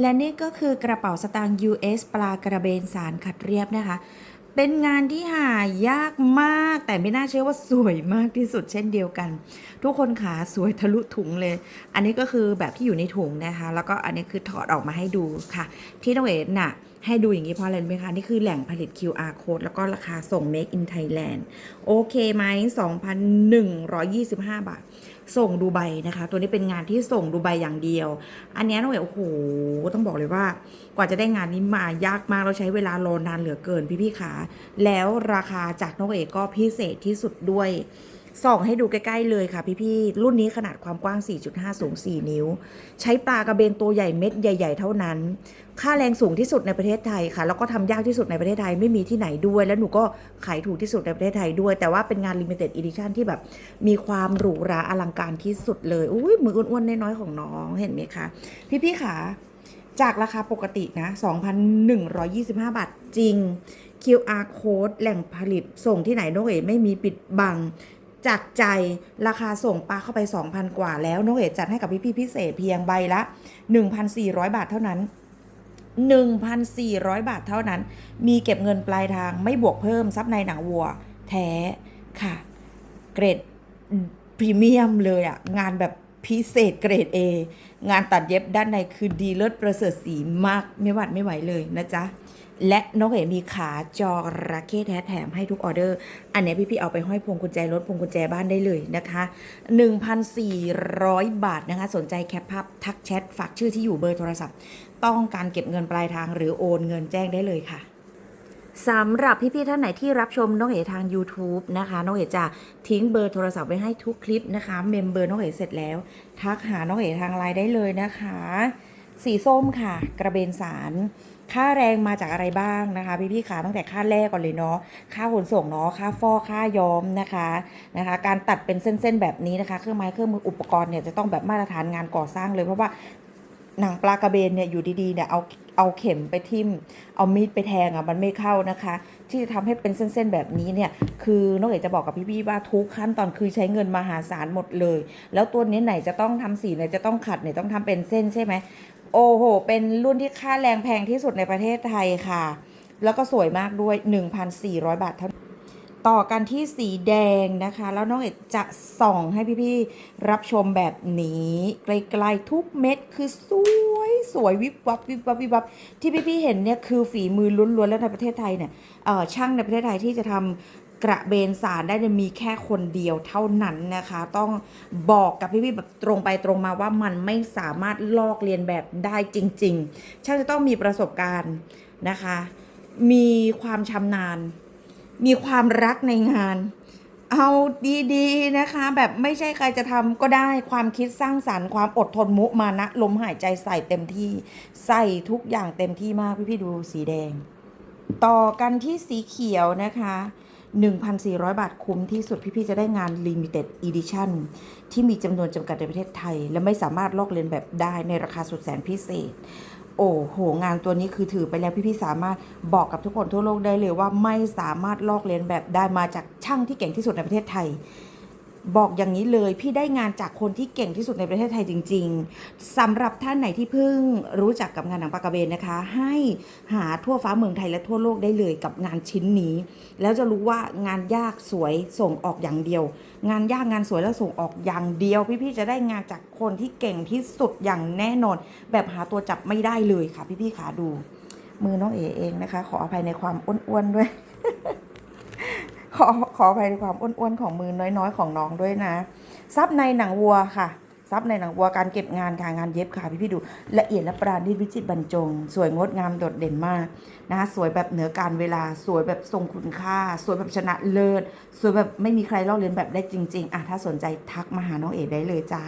และนี่ก็คือกระเป๋าสตางค์ US ปลากระเบนสารขัดเรียบนะคะ เป็นงานที่หายากมาก แต่ไม่น่าเชื่อว่าสวยมากที่สุดเช่นเดียวกัน ทุกคนขาสวยทะลุถุงเลย อันนี้ก็คือแบบที่อยู่ในถุงนะคะ แล้วก็อันนี้คือถอดออกมาให้ดูค่ะ ที่น้องเอ๋น่ะให้ดูอย่างนี้เพราะอะไรไหมคะ นี่คือแหล่งผลิต QR code แล้วก็ราคาส่ง Make in Thailand โอเคไหม 2,125 บาท ส่งดูใบนะคะ ตัวนี้เป็นงานที่ส่งดูใบอย่างเดียว อันนี้น้องเอ๋โอ้โหต้องบอกเลยว่า กว่าจะได้งานนี้มายากมากเราใช้เวลารอนานเหลือเกินพี่พี่ขาแล้วราคาจากน้องเอ๋ก็พิเศษที่สุดด้วย ส่องให้ดูใกล้ ๆ เลยค่ะพี่ๆ รุ่นนี้ขนาดความกว้าง 4.5 สูง 4 นิ้ว ใช้ปลากระเบนตัวใหญ่เม็ดใหญ่ ๆ เท่านั้น ค่าแรงสูงที่สุดในประเทศไทยค่ะ แล้วก็ทำยากที่สุดในประเทศไทยไม่มีที่ไหนด้วย แล้วหนูก็ขายถูกที่สุดในประเทศไทยด้วย แต่ว่าเป็นงาน limited edition ที่แบบ มีความหรูหราอลังการที่สุดเลยอุ้ยมืออ้วนๆน้อยๆของน้องเห็นไหมคะพี่ๆขาจากราคาปกตินะ 2,125 บาทจริง QR code แหล่งผลิตส่งที่ไหนน้องเอ๋ไม่มีปิดบัง จากใจราคาส่งปลาเข้าไป 2,000 กว่าแล้วน้องเอ๋จัดให้กับพี่ๆพิเศษเพียงใบละ 1,400 บาทเท่านั้น 1,400 บาทเท่านั้น มีเก็บเงินปลายทางไม่บวกเพิ่มซับในหนังวัว แท้ค่ะ เกรดพรีเมียมเลยอะงานแบบ พิเศษเกรด A งานตัดเย็บด้านในคือดีเลิศประเสริฐสีมากไม่หวัดไม่ไหวเลยนะจ๊ะ และน้องเอ๋มีขาจอระเข้แท้แถมให้ทุกออเดอร์ อันนี้พี่ๆเอาไปห้อยพวงกุญแจรถพวงกุญแจบ้านได้เลยนะคะ 1,400 บาทนะคะ สนใจแคปภาพทักแชทฝากชื่อที่อยู่เบอร์โทรศัพท์ ต้องการเก็บเงินปลายทางหรือโอนเงินแจ้งได้เลยค่ะ สำหรับพี่ๆท่านไหนที่รับชมน้องเอ๋ทาง YouTube นะคะ น้องเอ๋จะทิ้งเบอร์โทรศัพท์ไว้ให้ทุกคลิปนะคะ เมมเบอร์น้องเอ๋เสร็จแล้ว ทักหาน้องเอ๋ทางไลน์ได้เลยนะคะ สีส้มค่ะ กระเบนสารค่าแรงมาจากอะไรบ้างนะคะ พี่ๆขาตั้งแต่ค่าแรกก่อนเลยเนาะค่าขนส่งเนาะค่าฟอกค่าย้อมนะคะนะคะ การตัดเป็นเส้นๆแบบนี้นะคะ เครื่องไม้เครื่องมืออุปกรณ์เนี่ยจะต้องแบบมาตรฐานงานก่อสร้างเลยเพราะว่าหนังปลากระเบนเนี่ยอยู่ดีๆเนี่ยเอา เอาเข็มไปทิ่ม เอามีดไปแทงอะมันไม่เข้านะคะ ที่จะทำให้เป็นเส้นๆแบบนี้เนี่ยคือน้องเอกจะบอกกับพี่ๆว่าทุกขั้นตอนคือใช้เงินมหาศาลหมดเลย แล้วตัวนี้ไหนจะต้องทำสีไหนจะต้องขัดไหนต้องทำเป็นเส้นใช่ไหมโอ้โห เป็นรุ่นที่ค่าแรงแพงที่สุดในประเทศไทยค่ะ แล้วก็สวยมากด้วย 1,400 บาทเท่านั้น ต่อกันที่สีแดงนะคะ แล้วน้องเอกจะส่องให้พี่ๆรับชมแบบนี้ไกลๆทุกเม็ดคือสวยสวยวิบวับวิบวับวิบวับที่พี่ๆเห็นเนี่ยคือฝีมือล้วนๆแล้วในประเทศไทยเนี่ยช่างในประเทศไทยที่จะทำกระเบนสารได้มีแค่คนเดียวเท่านั้นนะคะ ต้องบอกกับพี่ๆแบบตรงไปตรงมาว่ามันไม่สามารถลอกเลียนแบบได้จริง ๆ ช่างจะต้องมีประสบการณ์นะคะ มีความชำนาญ มีความรักในงาน เอาดีๆนะคะ แบบไม่ใช่ใครจะทำก็ได้ความคิดสร้างสรรค์ความอดทนมุมานะลมหายใจใส่เต็มที่ ใส่ทุกอย่างเต็มที่มากพี่ๆดูสีแดง ต่อกันที่สีเขียวนะคะ1,400 บาทคุ้มที่สุดพี่ ๆ จะได้งาน Limited Edition ที่มีจำนวนจำกัดในประเทศไทย และไม่สามารถลอกเลียนแบบได้ในราคาสุดแสนพิเศษ โอ้โห งานตัวนี้คือถือไปแล้วพี่ๆสามารถบอกกับทุกคนทั่วโลกได้เลยว่าไม่สามารถลอกเลียนแบบได้มาจากช่างที่เก่งที่สุดในประเทศไทย บอกอย่างนี้เลยพี่ได้งานจากคนที่เก่งที่สุดในประเทศไทยจริง ๆสำหรับท่านไหนที่เพิ่งรู้จักกับงานหนังปากระเบนนะคะ ให้หาทั่วฟ้าเมืองไทยและทั่วโลกได้เลยกับงานชิ้นนี้ แล้วจะรู้ว่างานยากสวยส่งออกอย่างเดียว งานยากงานสวยแล้วส่งออกอย่างเดียว พี่ๆจะได้งานจากคนที่เก่งที่สุดอย่างแน่นอน แบบหาตัวจับไม่ได้เลยค่ะพี่ๆขาดู มือน้องเอเองนะคะ ขออภัยในความอ้วนๆด้วย อขออภัยความอ้วนๆของมือน้อยๆ ของน้องด้วยนะซับในหนังวัวค่ะซับในหนังวัวการเก็บงานค่ะงานเย็บค่ะพี่พี่ๆดู ละเอียดและปราณีตวิจิตรบรรจง สวยงดงามโดดเด่นมากนะคะสวยแบบเหนือการเวลาสวยแบบทรงคุณค่า สวยแบบชนะเลิศสวยแบบไม่มีใครลอกเลียนแบบได้จริง ๆอะถ้าสนใจทักมาหาน้องเอ๋ได้เลยจ้า